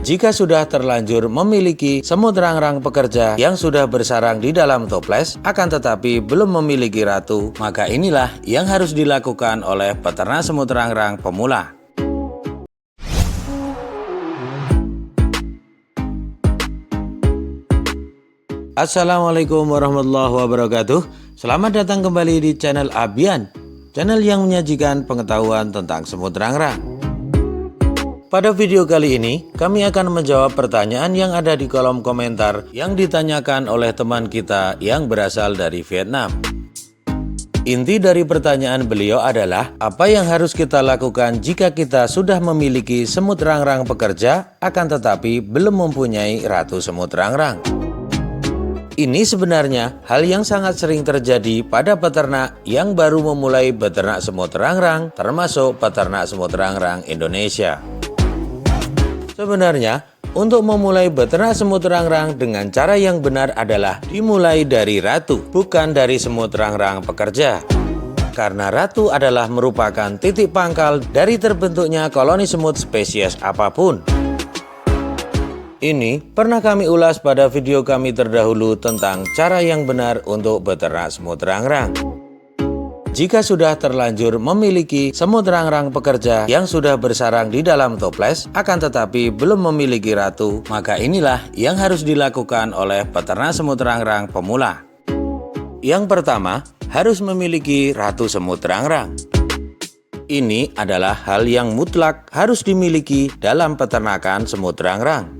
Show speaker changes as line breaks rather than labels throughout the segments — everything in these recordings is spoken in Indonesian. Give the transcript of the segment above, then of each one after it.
Jika sudah terlanjur memiliki semut rangrang pekerja yang sudah bersarang di dalam toples, akan tetapi belum memiliki ratu, maka inilah yang harus dilakukan oleh peternak semut rangrang pemula. Assalamualaikum warahmatullahi wabarakatuh Selamat datang kembali di channel Abian Channel yang menyajikan pengetahuan tentang semut rangrang pada video kali ini, kami akan menjawab pertanyaan yang ada di kolom komentar yang ditanyakan oleh teman kita yang berasal dari Vietnam. Inti dari pertanyaan beliau adalah, apa yang harus kita lakukan jika kita sudah memiliki semut rangrang pekerja, akan tetapi belum mempunyai ratu semut rangrang? Ini sebenarnya hal yang sangat sering terjadi pada peternak yang baru memulai beternak semut rangrang, termasuk peternak semut rangrang Indonesia. Sebenarnya, untuk memulai beternak semut rangrang dengan cara yang benar adalah dimulai dari ratu, bukan dari semut rangrang pekerja. Karena ratu adalah merupakan titik pangkal dari terbentuknya koloni semut spesies apa pun. Ini pernah kami ulas pada video kami terdahulu tentang cara yang benar untuk beternak semut rangrang. Jika sudah terlanjur memiliki semut rangrang pekerja yang sudah bersarang di dalam toples, akan tetapi belum memiliki ratu, maka inilah yang harus dilakukan oleh peternak semut rangrang pemula. Yang pertama, harus memiliki ratu semut rangrang. Ini adalah hal yang mutlak harus dimiliki dalam peternakan semut rangrang.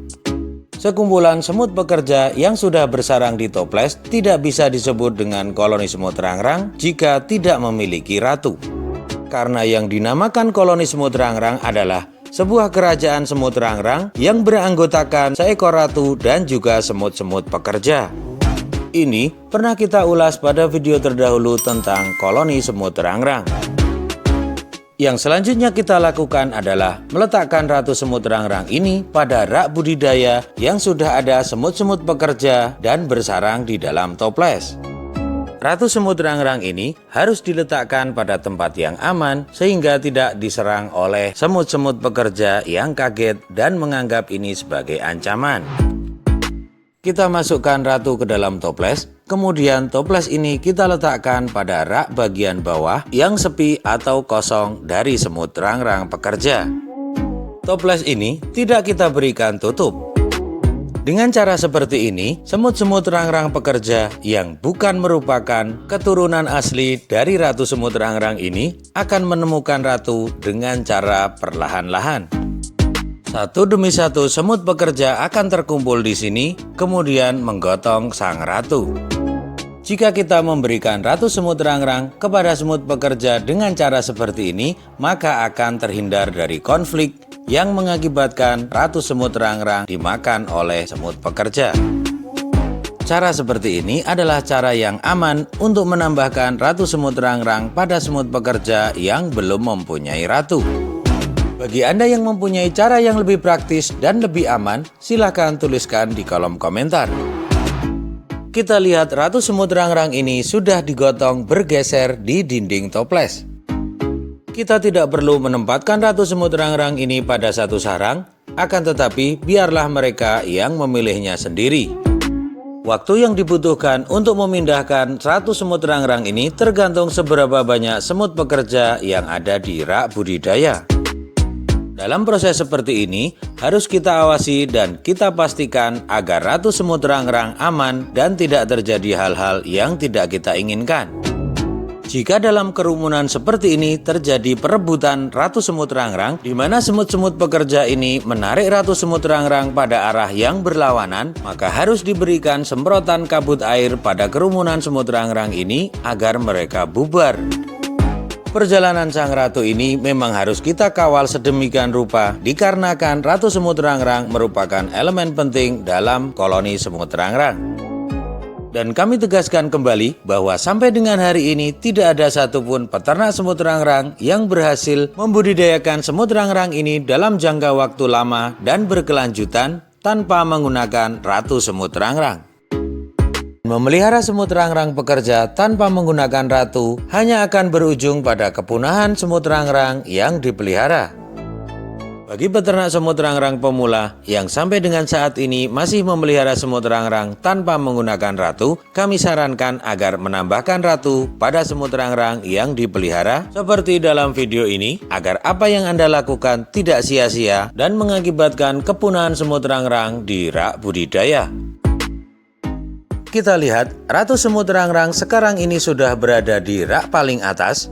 Sekumpulan semut pekerja yang sudah bersarang di toples tidak bisa disebut dengan koloni semut rangrang jika tidak memiliki ratu. Karena yang dinamakan koloni semut rangrang adalah sebuah kerajaan semut rangrang yang beranggotakan seekor ratu dan juga semut-semut pekerja. Ini pernah kita ulas pada video terdahulu tentang koloni semut rangrang. Yang selanjutnya kita lakukan adalah meletakkan ratu semut rangrang ini pada rak budidaya yang sudah ada semut-semut pekerja dan bersarang di dalam toples. Ratu semut rangrang ini harus diletakkan pada tempat yang aman sehingga tidak diserang oleh semut-semut pekerja yang kaget dan menganggap ini sebagai ancaman. Kita masukkan ratu ke dalam toples, kemudian toples ini kita letakkan pada rak bagian bawah yang sepi atau kosong dari semut rangrang pekerja. Toples ini tidak kita berikan tutup. Dengan cara seperti ini, semut-semut rangrang pekerja yang bukan merupakan keturunan asli dari ratu semut rangrang ini akan menemukan ratu dengan cara perlahan-lahan. Satu demi satu semut pekerja akan terkumpul di sini, kemudian menggotong sang ratu. Jika kita memberikan ratu semut rangrang kepada semut pekerja dengan cara seperti ini, maka akan terhindar dari konflik yang mengakibatkan ratu semut rangrang dimakan oleh semut pekerja. Cara seperti ini adalah cara yang aman untuk menambahkan ratu semut rangrang pada semut pekerja yang belum mempunyai ratu. Bagi Anda yang mempunyai cara yang lebih praktis dan lebih aman, silakan tuliskan di kolom komentar. Kita lihat ratu semut rangrang ini sudah digotong bergeser di dinding toples. Kita tidak perlu menempatkan ratu semut rangrang ini pada satu sarang, akan tetapi biarlah mereka yang memilihnya sendiri. Waktu yang dibutuhkan untuk memindahkan ratu semut rangrang ini tergantung seberapa banyak semut pekerja yang ada di rak budidaya. Dalam proses seperti ini, harus kita awasi dan kita pastikan agar ratu semut rangrang aman dan tidak terjadi hal-hal yang tidak kita inginkan. Jika dalam kerumunan seperti ini terjadi perebutan ratu semut rangrang, di mana semut-semut pekerja ini menarik ratu semut rangrang pada arah yang berlawanan, maka harus diberikan semprotan kabut air pada kerumunan semut rangrang ini agar mereka bubar. Perjalanan sang ratu ini memang harus kita kawal sedemikian rupa dikarenakan ratu semut rangrang merupakan elemen penting dalam koloni semut rangrang. Dan kami tegaskan kembali bahwa sampai dengan hari ini tidak ada satupun peternak semut rangrang yang berhasil membudidayakan semut rangrang ini dalam jangka waktu lama dan berkelanjutan tanpa menggunakan ratu semut rangrang. Memelihara semut rangrang pekerja tanpa menggunakan ratu hanya akan berujung pada kepunahan semut rangrang yang dipelihara. Bagi peternak semut rangrang pemula yang sampai dengan saat ini masih memelihara semut rangrang tanpa menggunakan ratu, kami sarankan agar menambahkan ratu pada semut rangrang yang dipelihara seperti dalam video ini agar apa yang Anda lakukan tidak sia-sia dan mengakibatkan kepunahan semut rangrang di rak budidaya. Kita lihat, ratu semut rangrang sekarang ini sudah berada di rak paling atas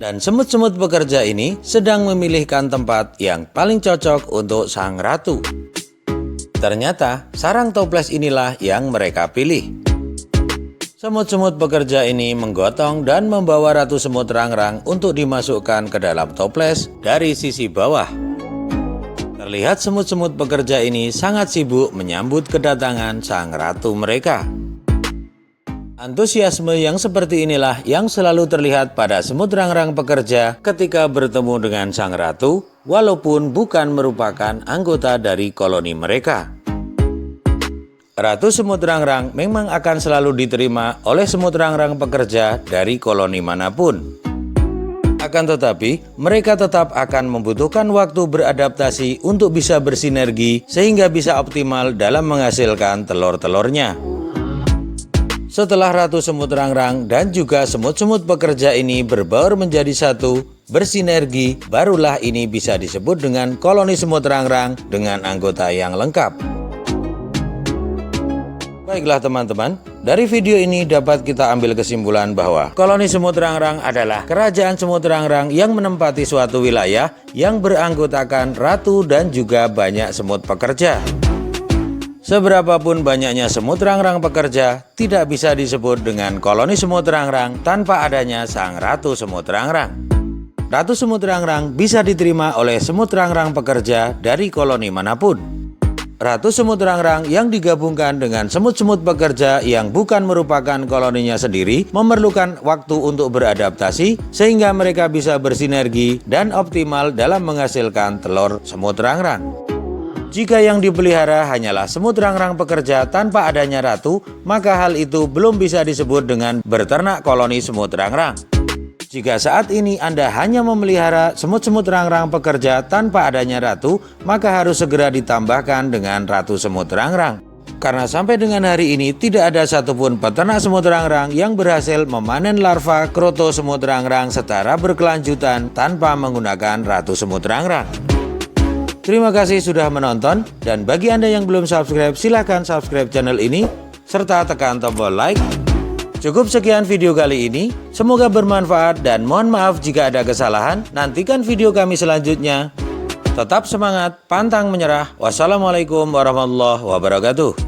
dan semut-semut pekerja ini sedang memilihkan tempat yang paling cocok untuk sang ratu. Ternyata sarang toples inilah yang mereka pilih. Semut-semut pekerja ini menggotong dan membawa ratu semut rangrang untuk dimasukkan ke dalam toples dari sisi bawah. Terlihat semut-semut pekerja ini sangat sibuk menyambut kedatangan sang ratu mereka. Antusiasme yang seperti inilah yang selalu terlihat pada semut rangrang pekerja ketika bertemu dengan sang ratu, walaupun bukan merupakan anggota dari koloni mereka. Ratu semut rangrang memang akan selalu diterima oleh semut rangrang pekerja dari koloni mana pun. Akan tetapi, mereka tetap akan membutuhkan waktu beradaptasi untuk bisa bersinergi sehingga bisa optimal dalam menghasilkan telur-telurnya. Setelah Ratu Semut Rangrang dan juga semut-semut pekerja ini berbaur menjadi satu, bersinergi, barulah ini bisa disebut dengan koloni semut rangrang dengan anggota yang lengkap. Baiklah teman-teman, dari video ini dapat kita ambil kesimpulan bahwa koloni semut rangrang adalah kerajaan semut rangrang yang menempati suatu wilayah yang beranggotakan ratu dan juga banyak semut pekerja. Seberapapun banyaknya semut rangrang pekerja, tidak bisa disebut dengan koloni semut rangrang tanpa adanya sang ratu semut rangrang. Ratu semut rangrang bisa diterima oleh semut rangrang pekerja dari koloni mana pun. Ratu semut rangrang yang digabungkan dengan semut-semut pekerja yang bukan merupakan koloninya sendiri memerlukan waktu untuk beradaptasi sehingga mereka bisa bersinergi dan optimal dalam menghasilkan telur semut rangrang. Jika yang dipelihara hanyalah semut rangrang pekerja tanpa adanya ratu, maka hal itu belum bisa disebut dengan berternak koloni semut rangrang. Jika saat ini Anda hanya memelihara semut-semut rangrang pekerja tanpa adanya ratu, maka harus segera ditambahkan dengan ratu semut rangrang. Karena sampai dengan hari ini tidak ada satupun peternak semut rangrang yang berhasil memanen larva kroto semut rangrang secara berkelanjutan tanpa menggunakan ratu semut rangrang. Terima kasih sudah menonton dan bagi Anda yang belum subscribe silahkan subscribe channel ini serta tekan tombol like. Cukup sekian video kali ini, semoga bermanfaat dan mohon maaf jika ada kesalahan. Nantikan video kami selanjutnya. Tetap semangat, pantang menyerah. Wassalamualaikum warahmatullahi wabarakatuh.